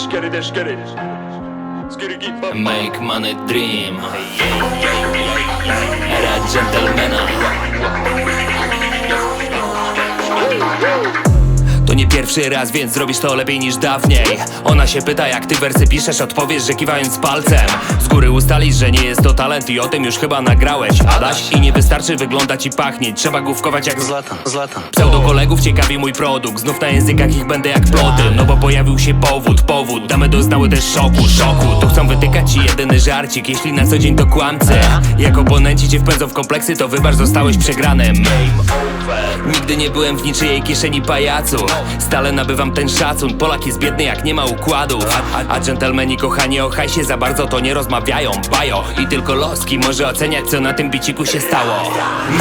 skitty, this skitty. Make money dream. Era gentlemana nie pierwszy raz, więc zrobisz to lepiej niż dawniej. Ona się pyta jak ty wersy piszesz, odpowiesz, że kiwając palcem. Z góry ustalisz, że nie jest to talent i o tym już chyba nagrałeś Adaś. I nie wystarczy wyglądać i pachnieć, trzeba główkować jak Zlatan, Zlatan. Pseudo kolegów ciekawi mój produkt Znów na językach ich będę jak plody. No bo pojawił się powód, powód Damy doznały też szoku, szoku. Tu chcą wytykać ci jedyny żarcik Jeśli na co dzień to kłamcy. Jak oponenci cię wpędzą w kompleksy To wybacz, zostałeś przegranym. Nigdy nie byłem w niczyjej kieszeni pajacu Stale nabywam ten szacun. Polak jest biedny jak nie ma układów A, a, dżentelmeni kochani o hajsie za bardzo to nie rozmawiają. Bajo. I tylko loski może oceniać co na tym biciku się stało.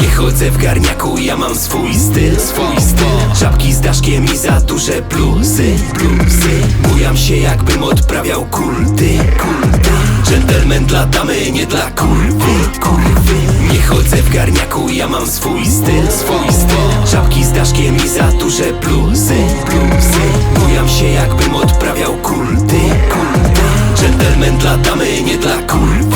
Nie chodzę w garniaku, ja mam swój styl, swój styl. Żabki z daszkiem i za duże bluzy, bluzy. Bujam się jakbym odprawiał kulty, kulty Gentleman dla damy, nie dla kurwy, kurwy. Nie chodzę w garniaku, ja mam swój styl, swój styl. Żabki z daszkiem i za duże bluzy, bluzy. Bujam się jakbym odprawiał kulty, kulty. Gentleman dla damy, nie dla kurwy,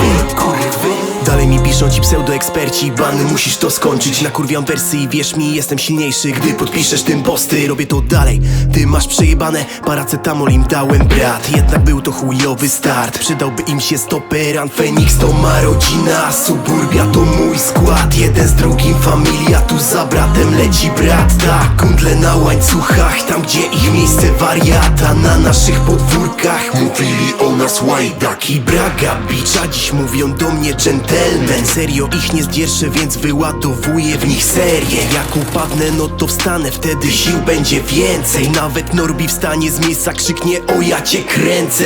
piszą ci pseudoeksperci Bany, musisz to skończyć. Nakurwiam wersy i wierz mi, jestem silniejszy. Gdy podpiszesz tym posty, robię to dalej. Ty masz przejebane, paracetamol im dałem brat. Jednak był to chujowy start. Przydałby im się stoperan Feniks to ma rodzina. Suburbia to mój skład. Jeden z drugim familia Tu za bratem leci brat. Tak, kundle na łańcuchach Tam gdzie ich miejsce wariata. Na naszych podwórkach Mówili o nas łajdak i braga Bitch, a dziś mówią do mnie gentleman Serio ich nie zdzierżę, więc wyładowuję w nich serię. Jak upadnę, no to wstanę Wtedy sił będzie więcej. Nawet Norbi wstanie z miejsca Krzyknie, o ja cię kręcę.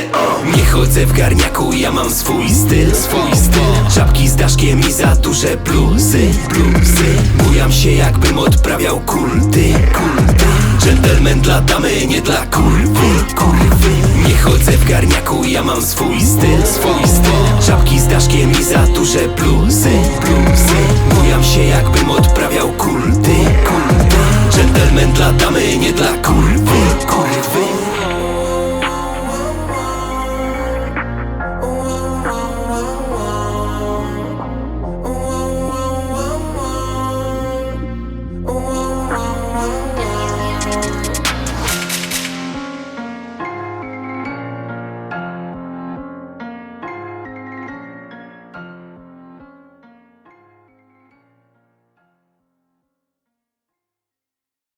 Nie chodzę w garniaku, ja mam swój styl, swój styl. Żabki z daszkiem i za duże bluzy, bluzy. Bujam się jakbym odprawiał kulty, kulty. Gentleman dla damy, nie dla kurwy, kurwy Nie chodzę w garniaku, ja mam swój styl, swój styl. Żabki z daszkiem i za duże bluzy, bluzy. Bujam się jakbym odprawiał kulty, kulty. Gentleman dla damy, nie dla